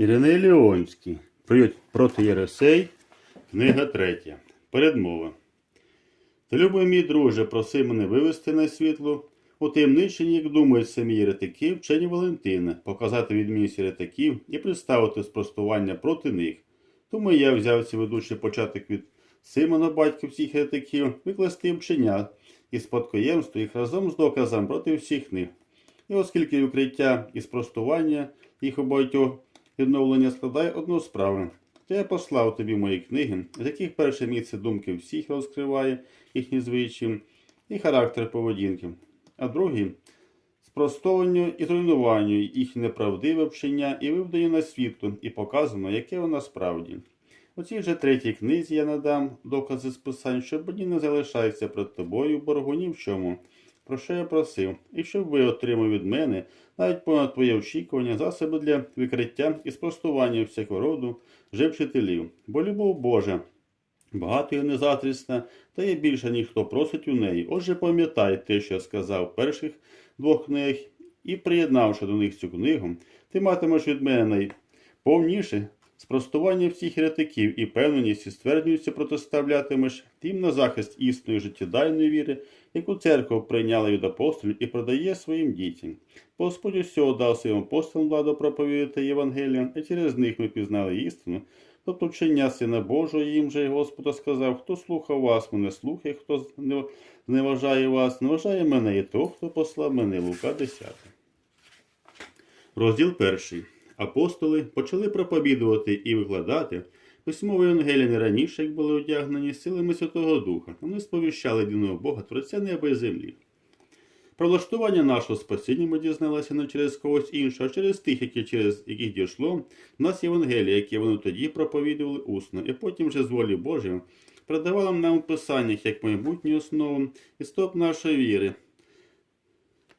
Іриней Леонський. Проти Єресей. Книга третя. Передмова. Та любий мій друже, проси мене вивести на світло у таємниченні, як думають самі єретики, вчені Валентина, показати відмінність єретиків і представити спростування проти них. Тому я взяв ці ведучий початок від Симона, батька всіх єретиків, викласти вчення і спадкоємство їх разом з доказом проти всіх них. І оскільки викриття і спростування їх у багатьох відновлення складає одну справу, то я послав тобі мої книги, з яких перше місце думки всіх розкриває їхні звичаї і характер поведінки, а другий спростованню і зруйнуванню їх неправдиве вчення і виведення на світло, і показано, яке воно справді. У цій же третій книзі я надам докази з писань, щоб одні не залишаються перед тобою боргу ні в чому, про що я просив, і щоб ви отримали від мене навіть понад твоє очікування засоби для викриття і спростування всякого роду вже вчителів, бо любов Божа. Багато і незатрісна, та є більше, ніж хто просить у неї. Отже, пам'ятай те, що я сказав в перших двох книгах, і приєднавши до них цю книгу, ти матимеш від мене найповніше спростування всіх еретиків і певненість і ствердністю протиставлятимеш тим на захист істинної життєдайної віри, яку церква прийняла від апостолів і продає своїм дітям. Господь усього дав своїм апостолам владу проповідати Євангелія, і через них ми пізнали істину, тобто вчення Сина Божого їм же Господа сказав, хто слухав вас, мене слухає, хто не- зневажає вас, зневажає мене і того, хто послав мене. Лука 10. Розділ перший. Апостоли почали проповідувати і викладати письмове Євангелія не раніше, як були одягнені силами Святого Духа. Вони сповіщали єдиного Бога, Творця неба і землі. Про влаштування нашого спасіння ми дізналися не через когось іншого, а через тих, які через яких дійшло. У нас Євангелія, яке вони тоді проповідували усно, і потім вже з волі Божої передавали нам у писаннях як майбутню основу і стоп нашої віри.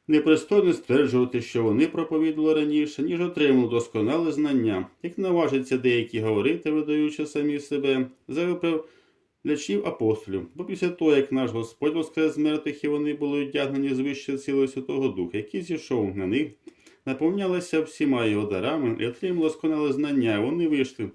Непристойно стверджувати, що вони проповідували раніше, ніж отримали досконале знання, як наважаться деякі говорити, видаючи самі себе, за виправлячів апостолів. Бо після того, як наш Господь воскрес з мертвих, і вони були одягнені з вище силою Святого Духа, який зійшов на них, наповнялися всіма його дарами і отримали досконале знання. Вони вийшли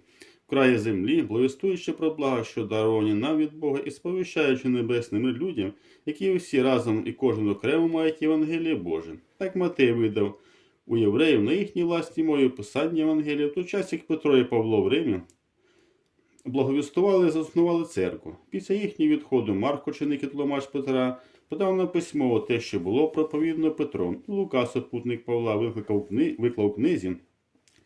краї землі, благовістуючи про блага, що даровані нам від Бога, і сповіщаючи небесним людям, які всі разом і кожен окремо мають Євангеліє Боже. Так Матей видав у євреїв на їхній власні мові писання Євангелія, в той час, як Петро і Павло в Римі благовістували і заснували церкву. Після їхнього відходу Марко, чинник і тлумач Петра, подав на письмово те, що було проповідно Петром. Лука, супутник Павла, викликав кни... виклав книзі,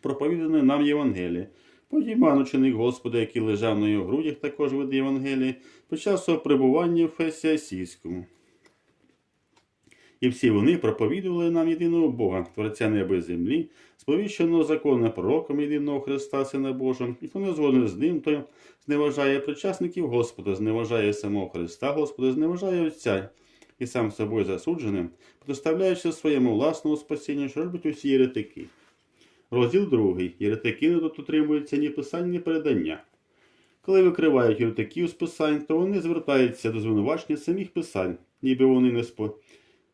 проповідане нам Євангеліє. Потім Іван, ученик Господа, який лежав на його грудях, також видає Євангелії, почав свого перебування в Фесі Асійському. І всі вони проповідували нам єдиного Бога, Творця неба і землі, сповіщеного законом пророком єдиного Христа, Сина Божого, і хто не згоден з ним, той зневажає причасників Господа, зневажає самого Христа Господа, зневажає Отця і сам собою засудженим, протиставляючи своєму власному спасінню, що робить усі єретики. Розділ другий. Єретики не дотримуються ні писань, ні передання. Коли викривають єретиків з писань, то вони звертаються до звинувачення самих писань, ніби вони не спо...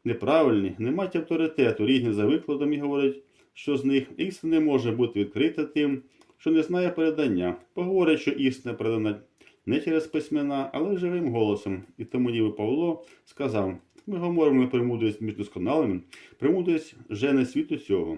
неправильні, не мають авторитету, різні за викладом і говорять, що з них істина не може бути відкрита тим, що не знає передання. Поговорять, що істина передана не через письмена, але живим голосом. І тому ніби Павло сказав: ми говоримо про мудрість між досконалими, премудрість жене світу цього.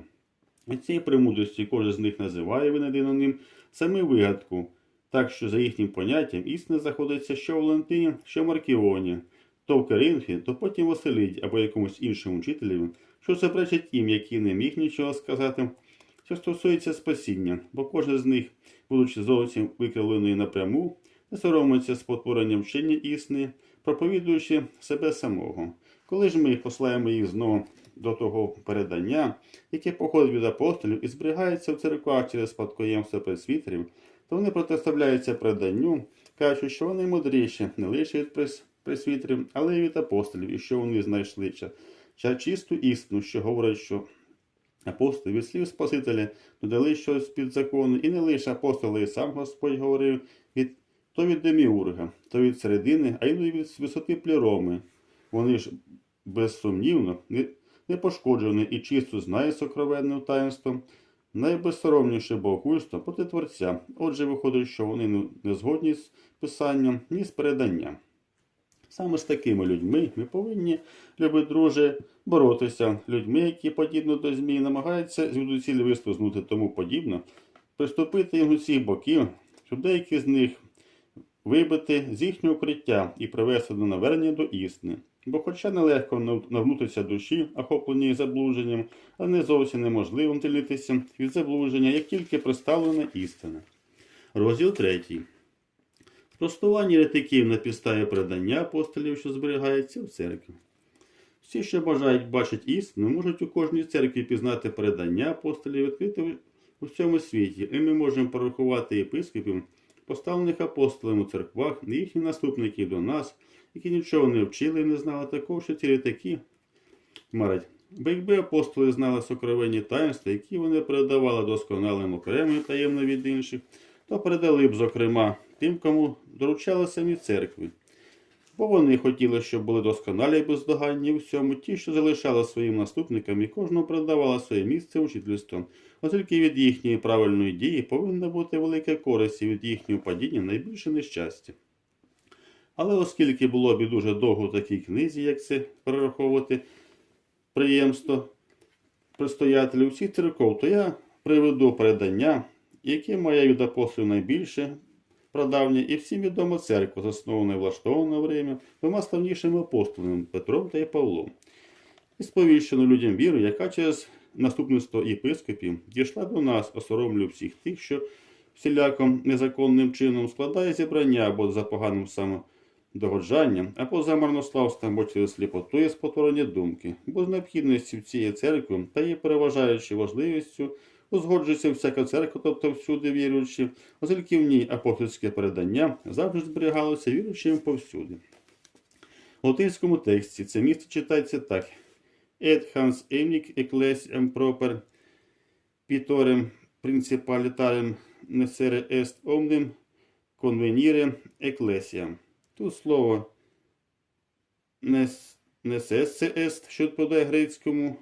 І цієї премудрості кожен з них називає винайдено ним саме вигадку, так що за їхнім поняттям істина знаходиться що в Валентині, що в Маркіоні, то в Коринфі, то потім в Василиді або якомусь іншому вчителеві, що заперечить тим, який не міг нічого сказати, що стосується спасіння, бо кожен з них, будучи зовсім викривлений напряму, не соромиться з потворенням вчення істини, проповідуючи себе самого. Коли ж ми послаємо їх знову до того передання, яке походить від апостолів і зберігається в церквах через спадкоємство пресвітерів, то вони протиставляються преданню, кажучи, що вони мудріші не лише від пресвітерів, але й від апостолів, і що вони знайшли чисту істину, що говорить, що апостоли від слів Спасителя додали щось під закону, і не лише апостоли, і сам Господь говорив від то від Деміурга, то від середини, а іноді від висоти пліроми. Вони ж безсумнівно не пошкоджені і чисто знають сокровенне таїнство найбезсоромніше богохульство проти Творця. Отже, виходить, що вони не- згодні з писанням, ні з переданням. Саме з такими людьми ми повинні, любі друже, боротися. Людьми, які, подібно до змій, намагаються звідусіль вислизнути тому подібно, приступити їм з усіх боків, щоб деякі з них вибити з їхнього укриття і привести до навернення до істини. Бо, хоча нелегко навнутися душі, охопленій заблудженням, але не зовсім неможливо втілитися від заблудження, як тільки представлена істина. Розділ третій. Спростування ретиків на підставі передання апостолів, що зберігається в церкві. Всі, що бажають бачити істину, можуть у кожній церкві пізнати передання апостолів відкрите в- у всьому світі, і ми можемо порахувати єпископів, поставлених апостолами у церквах, їхніх наступників до нас, які нічого не вчили і не знали такого, що ці ретики марать. Бо якби апостоли знали сокровенні таїнства, які вони передавали досконалим окремо і таємно від інших, то передали б, зокрема, тим, кому доручали самі церкви. Бо вони хотіли, щоб були досконалі і бездоганні у всьому, ті, що залишали своїм наступникам і кожному передавали своє місце учительством, оскільки від їхньої правильної дії повинна бути велика користь і від їхнього падіння найбільше нещастя. Але оскільки було б дуже довго в такій книзі, як це перераховувати приємство предстоятелів всіх церков, то я приведу передання, яке має від апостолів найбільше прадавнє і всім відома церква, заснована і влаштована в Римі двома славнішими апостолами Петром та Павлом. І сповіщено людям віру, яка через наступництво єпископів дійшла до нас, осоромлю всіх тих, що всіляком незаконним чином складає зібрання або за поганим самодогоджанням, або за марнославством, або через сліпоту і спотворення думки, бо з необхідністю цієї церкви та її переважаючи важливістю узгоджується всяка церква, тобто всюди віруючі, оскільки в ній апостольське передання завжди зберігалося віруючим повсюди. У латинському тексті це місце читається так: Et hans enic ecclesiam proper pitorem principalitarem necere est omnem convenire ecclesiam. Тут слово «нес- «necesse est», що відповідає грецькому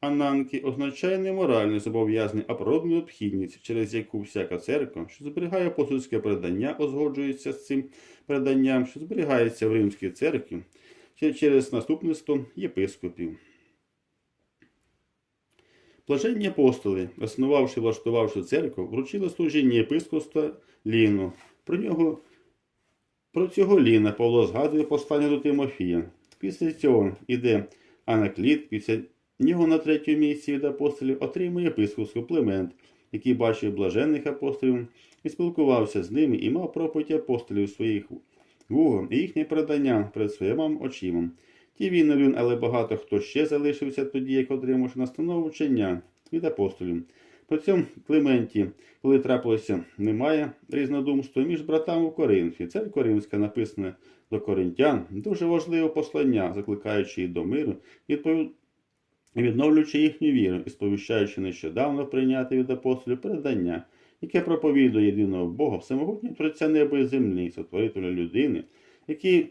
ананки, означає не моральне зобов'язання, а природну необхідність, через яку всяка церква, що зберігає апостольське передання, узгоджується з цим переданням, що зберігається в Римській церкві, через наступництво єпископів. Блаженні апостоли, основавши і влаштувавши церкву, вручили служіння єпископства Ліну. Про нього про цього Ліна Павло згадує послання до Тимофія. Після цього йде Анакліт, після нього на третьому місці від апостолів отримує єпископський племент, який бачив блаженних апостолів і спілкувався з ними і мав проповідь апостолів своїх вугом і їхнє передання перед своїм очима. Ті не але багато хто ще залишився тоді, як отримавши настанову вчення від апостолів. При цьому Клементі, коли трапилося, немає різнодумства між братами в Коринфі. Церква Римська написана до коринтян, дуже важливе послання, закликаючи їх до миру, відновлюючи їхню віру і сповіщаючи нещодавно прийняти від апостолів передання, яке проповідує єдиного Бога, всемогутнього Творця неба і землі, сотворителя людини, який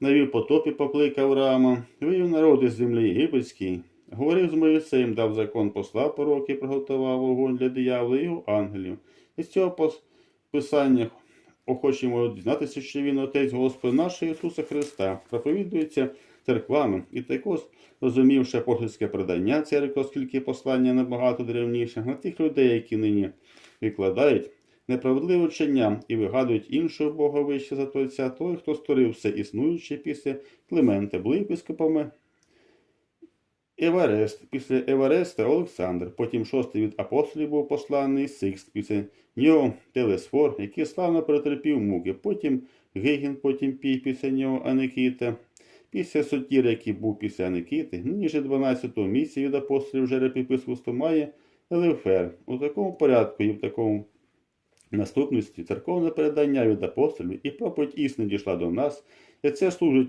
навів потопі покликав Авраама, вивів народ із землі єгипетській, говорив з Моїсеєм, дав закон, послав пророки, приготував вогонь для диявола і його ангелів. І з цього писання охочемо дізнатися, що він Отець Господа нашого Ісуса Христа, проповідується церквами, і також розумівши апостольське предання церкви, оскільки послання набагато древніше, на тих людей, які нині викладають неправдиве вчення і вигадують іншого Бога вище за Творця, той, хто створив все існуюче після Климента, були епископами Еварест, після Евареста Олександр, потім шостий від апостолів був посланий Сикст, після нього Телесфор, який славно перетерпів муки, потім Гегін, потім Пій, після нього Аникіта, після Сотір, який був після Аникіти, нині же 12-го місці від апостолів жерепіпископства має Елефер. У такому порядку і в такому наступності церковне передання від апостолів і проповідь істини дійшла до нас, і це служить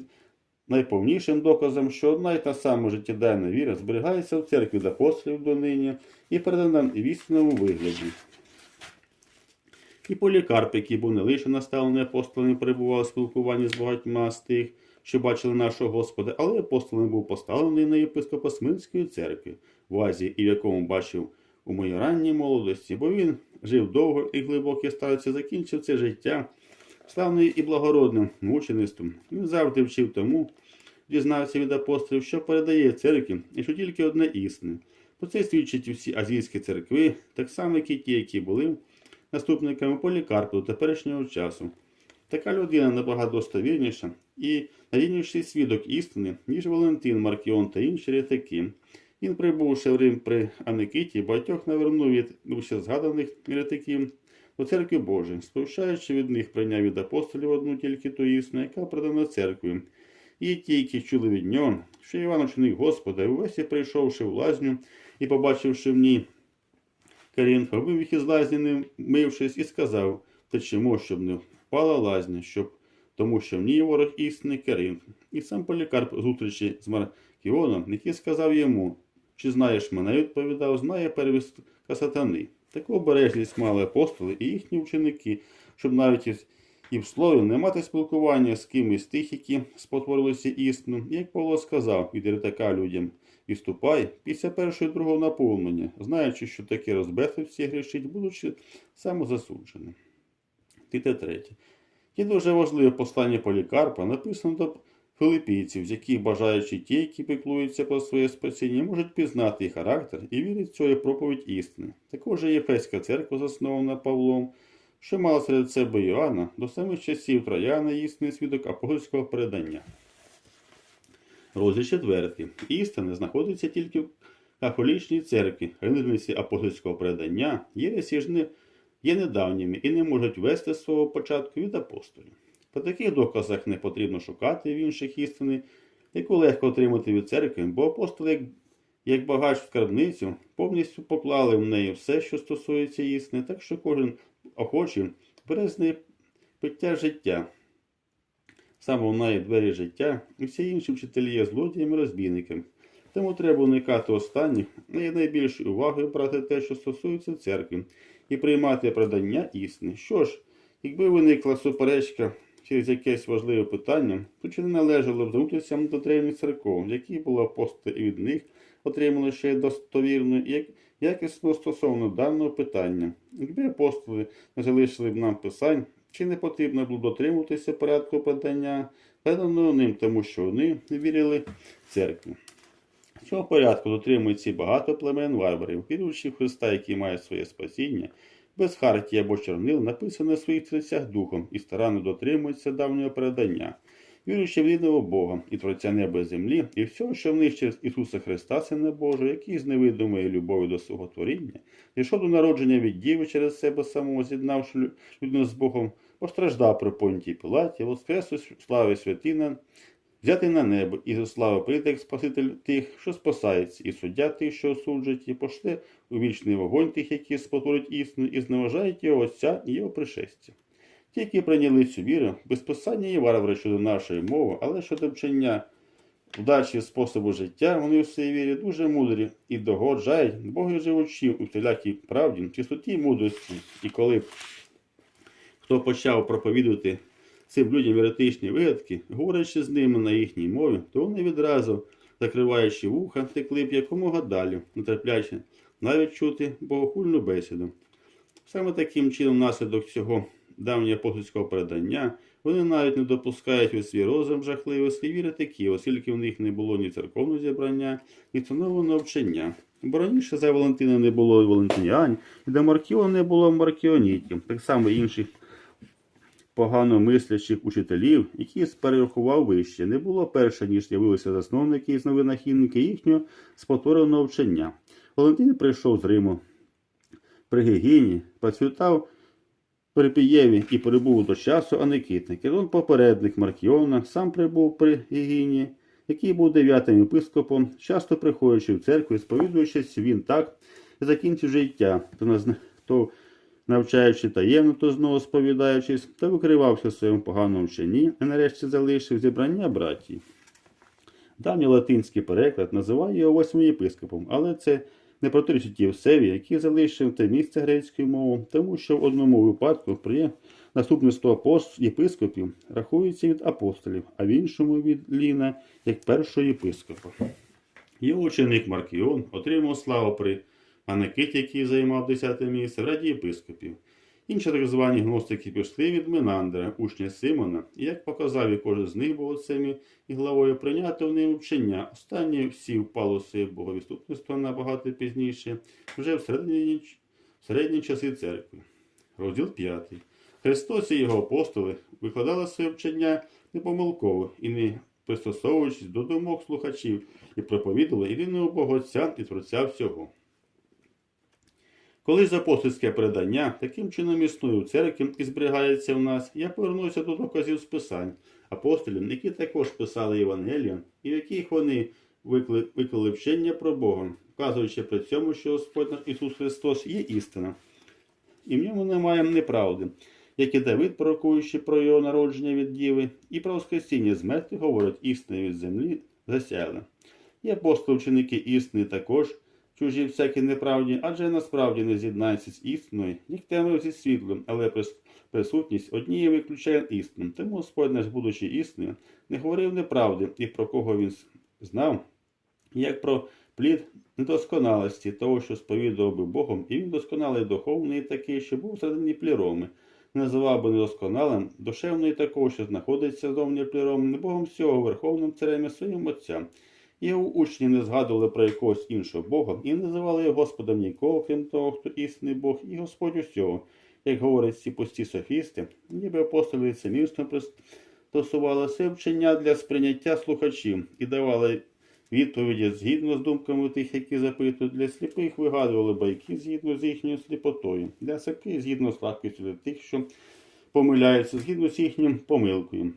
найповнішим доказом, що одна й та сама життєдайна віра зберігається в церкві до нині і передана в істинному вигляді. І Полікарп, який був не лише наставлений апостолами, перебував у спілкуванні з багатьма з тих, що бачили нашого Господа, але апостолом був поставлений на єпископа Смирнської церкви в Азії, і в якому бачив у моїй ранній молодості, бо він жив довго і глибоке старці, закінчив це життя славним і благородним мучеництвом. Він завжди вчив тому, дізнався від апостолів, що передає церкві, і що тільки одне істине. Про це свідчать усі азійські церкви, так само, як і ті, які були наступниками полікарпу до теперішнього часу. Така людина набагато достовірніша і надійніший свідок істини, ніж Валентин, Маркіон та інші рятаки. Він, прибувши в Рим при Аникиті, багатьох навернув від вище згаданих рятаків до церкви Божої, сповіщаючи від них прийняв від апостолів одну тільки ту істину, яка продана церкві. І ті, які чули від нього, що Іван ученик Господа, і увесь прийшовши в лазню і побачивши в ній Карін, побив їх із лазні, не мившись, і сказав, течемо, щоб не впала лазня, щоб тому що в ній ворог істини Карін. І сам Полікарп зустрічі з Маркіоном, який сказав йому, чи знаєш мене, відповідав, знає первістка сатани. Таку обережність мали апостоли і їхні ученики, щоб навіть із- і в слові не мати спілкування з кимось тих, які спотворилися істину, як Павло сказав від ритака людям, і ступай після першого і другого наповнення, знаючи, що таке розбесився грішить, будучи самозасудженим. Тите третє. Є дуже важливе послання Полікарпа, написане до филипійців, яких бажаючи ті, які піклуються про своє спасіння, можуть пізнати їх характер і вірять в цю проповідь істини. Також і Єфеська церква, заснована Павлом, що мала серед себе Іоанна, до самих часів Трояна істинний свідок апостольського передання. Розділ четвертий. Істина знаходиться тільки в католічній церкві, генеральності апостольського передання, єресі ж є недавніми і не можуть вести свого початку від апостолів. По таких доказах не потрібно шукати в інших істини, яку легко отримати від церкви, бо апостоли, як, як багач в скарбницю, повністю поклали в неї все, що стосується істини, так що кожен охочий бере з неї пиття життя. Саме вона є двері життя, і всі інші вчителі є злодіями розбійниками. Тому треба уникати останніх і найбільшою увагою брати те, що стосується церкви, і приймати продання істини. Що ж, якби виникла суперечка через якесь важливе питання, то чи не належало звернутися до древніх церков, які були апостоли і від них отримали ще достовірну і як- якісно стосовно даного питання. Якби апостоли не залишили б нам писань, чи не потрібно було дотримуватися порядку подання, переданого ним, тому що вони не вірили в церкву. Цього порядку дотримуються багато племен варварів, віруючи в Христа, який має своє спасіння, без хартії або чорнил, написане на своїх серцях духом і старанно дотримуються давнього передання, віруючи в єдиного Бога і Творця неба і землі, і всього, що в них через Ісуса Христа, Сина Божого, який з невидимої любові до свого творіння, зійшов до народження від Діви через себе самого, з'єднавши людину з Богом, постраждав при понтії Пилаті, воскрес у слави святина, взяти на небо, і зі слави прийде як Спаситель тих, що спасається, і суддя тих, що осуджують, і пошле у вічний вогонь тих, які спотворять істину, і зневажають його Отця і його пришестя. Ті, які прийняли цю віру, без писання є варвари щодо нашої мови, але щодо вчення вдачі способу життя, вони у своїй вірі дуже мудрі і догоджають Богу живучи у всілякій правді, чистоті й мудрості. І коли хто почав проповідувати цим людям еретичні вигадки, говорячи з ними на їхній мові, то вони відразу, закриваючи вуха, текли б якомога далі, нетерпляче навіть чути богохульну бесіду. Саме таким чином, внаслідок цього давнього апостольського передання, вони навіть не допускають у свій розум жахливості віритиків, оскільки в них не було ні церковного зібрання, ні встановленого вчення. Бо раніше за Валентина не було і Валентиніань, і до Маркіона не було маркіонітів, так само і інших погано мислячих учителів, які перерахував вище, не було перше, ніж з'явилися засновники і новинахідники їхнього спотвореного вчення. Валентин прийшов з Риму при Гігіні, процвітав при Пієві і прибув до часу Аникітник. Керон попередник Маркіона сам прибув при Гігіні, який був дев'ятим єпископом, часто приходячи в церкву, сповідуючись, він так закінчив життя, то навчаючи таємно, то знову сповідаючись, та викривався в своєму поганому вченні, і нарешті залишив зібрання братії. Давній латинський переклад називає його восьмим єпископом, але це не протирічить Євсеві, який залишив те місце грецькою мовою, тому що в одному випадку при наступництво єпископів рахується від апостолів, а в іншому від Ліна як першого єпископа. Його ученик Маркіон отримав славу при а Никит, який займав 10 місце в раді єпископів. Інші так звані гностики пішли від Менандра, учня Симона, і як показав, і кожен з них був отцем і главою прийняти в ним вчення. Останні всі впало в своє набагато пізніше, вже в середні, в середні часи церкви. Розділ 5. Христос і його апостоли викладали своє вчення непомилково і не пристосовуючись до думок слухачів, і проповідали єдиного Бога Отця і Творця всього. Коли ж апостольське передання таким чином існує в церкві і зберігається в нас, я повернуся до доказів з писань апостолів, які також писали Євангелія, і в яких вони викли- вчення про Бога, вказуючи при цьому, що Господь наш Ісус Христос є істина, і в ньому немає неправди, як і Давид, пророкуючи про його народження від Діви, і про воскресіння з мертвих говорить істини від землі засяяли. І апостоли вченики істини також чужі всякі неправді, адже насправді не з'єднається з істиною, ні темою зі світлом, але присутність однієї виключає істину. Тому Господь наш, будучи істиною, не говорив неправди і про кого він знав, як про плід недосконалості того, що сповідував би Богом, і він досконалий духовний такий, що був всередині пліроми. Називав би недосконалим душевної такого, що знаходиться зовні пліроми, Богом всього верховним царем і своїм отцям. Його учні не згадували про якогось іншого Бога і не називали Господом нікого, крім того, хто істинний Бог, і Господь усього. Як говорять ці пусті софісти, ніби апостоли лицемірством пристосували це вчення для сприйняття слухачів і давали відповіді згідно з думками тих, які запитують, для сліпих вигадували байки згідно з їхньою сліпотою, для сліпих згідно з слабкістю для тих, що помиляються, згідно з їхнім помилкою.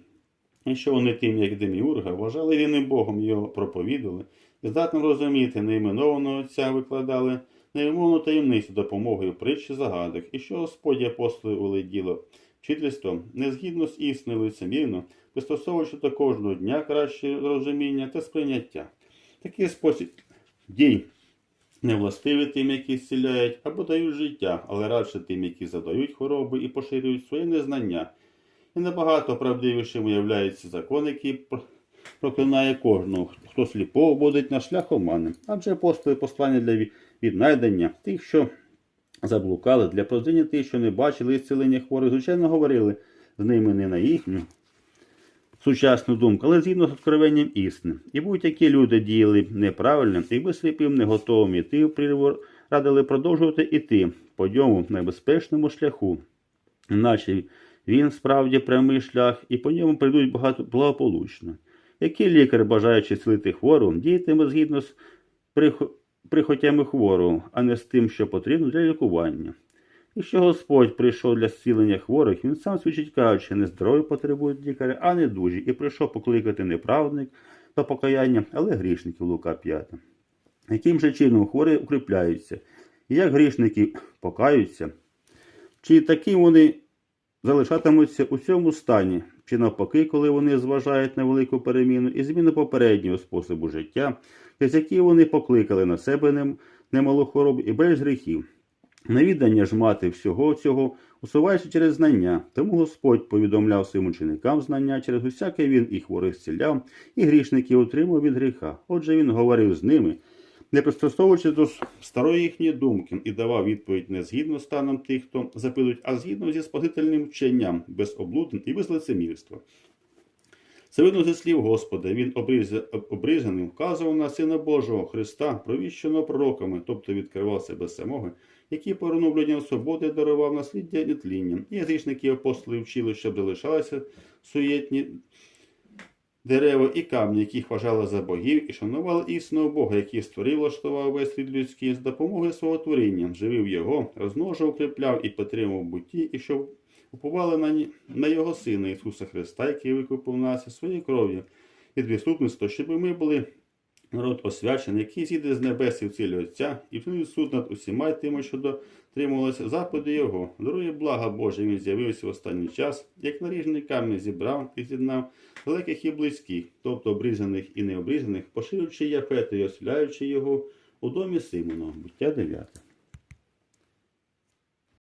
І що вони тим, як Деміурга, вважали він і Богом його проповідали, і здатно розуміти неіменованого Отця викладали невимовну таємницю допомогою притчі загадок, і що Господь апостоли вели діло вчительством, не згідно з істиною лицемірно, пристосовуючи до кожного дня краще розуміння та сприйняття. Такий спосіб дій не властивий тим, які зціляють або дають життя, але радше тим, які задають хвороби і поширюють своє незнання. І набагато правдивішим виявляється закон, який проклинає кожного, хто сліпого водить на шлях омани. Адже апостоли послання для віднайдення тих, що заблукали, для прозріння тих, що не бачили і хворих, звичайно, говорили з ними не на їхню сучасну думку, але згідно з откровенням істини. І будь-які люди діяли неправильно, якби сліпим не готовим іти в прірву, радили продовжувати іти по ньому небезпечному шляху, наче він справді прямий шлях, і по ньому прийдуть багато благополучно. Який лікар, бажаючи зцілити хвору, діятиме згідно з прихо- прихотями хворого, а не з тим, що потрібно для лікування. Якщо Господь прийшов для зцілення хворих, він сам свідчить кажучи, не здорові потребують лікаря, а не дужі, і прийшов покликати не праведник до покаяння, але грішників Лука 5. Яким же чином хворі укріпляються? І як грішники покаються? Чи таким вони залишатимуться у цьому стані, чи навпаки, коли вони зважають на велику переміну і зміну попереднього способу життя, через які вони покликали на себе нем- немалу хворобу і без гріхів. Невідання ж мати всього цього, усуваючи через знання. Тому Господь повідомляв своїм ученикам знання, через усяке він і хворих зціляв, і грішників утримав від гріха. Отже, він говорив з ними, не пристосовуючи до старої їхньої думки, і давав відповідь не згідно з станом тих, хто запитують, а згідно зі спасительним вченням, без облудин і без лицемірства. Це видно зі слів Господа. Він обріз- обрізаним вказував на Сина Божого Христа, провіщеного пророками, тобто відкривав себе самого, який по оновленням свободи дарував насліддя нетління. І язичники апостоли вчили, щоб залишалися суєтні дерева і камні, яких вважали за богів, і шанували істинного Бога, який створив, влаштував весь світ людський з допомогою свого творіння, живив його, розмножив, укріпляв і підтримував буті, і щоб уповали на, на його Сина Ісуса Христа, який викупив нас із своєю кров'ю від відступництва, щоб ми були народ освячений, який зійде з небес і в цілі Отця, і вчинив суд над усіма тими, що дотримувалися заповіді Його. Дарує блага Боже, він з'явився в останній час, як наріжний камінь зібрав і з'єднав далеких і близьких, тобто обрізаних і необрізаних, поширюючи яфету і освіляючи його у домі Симона, Буття 9.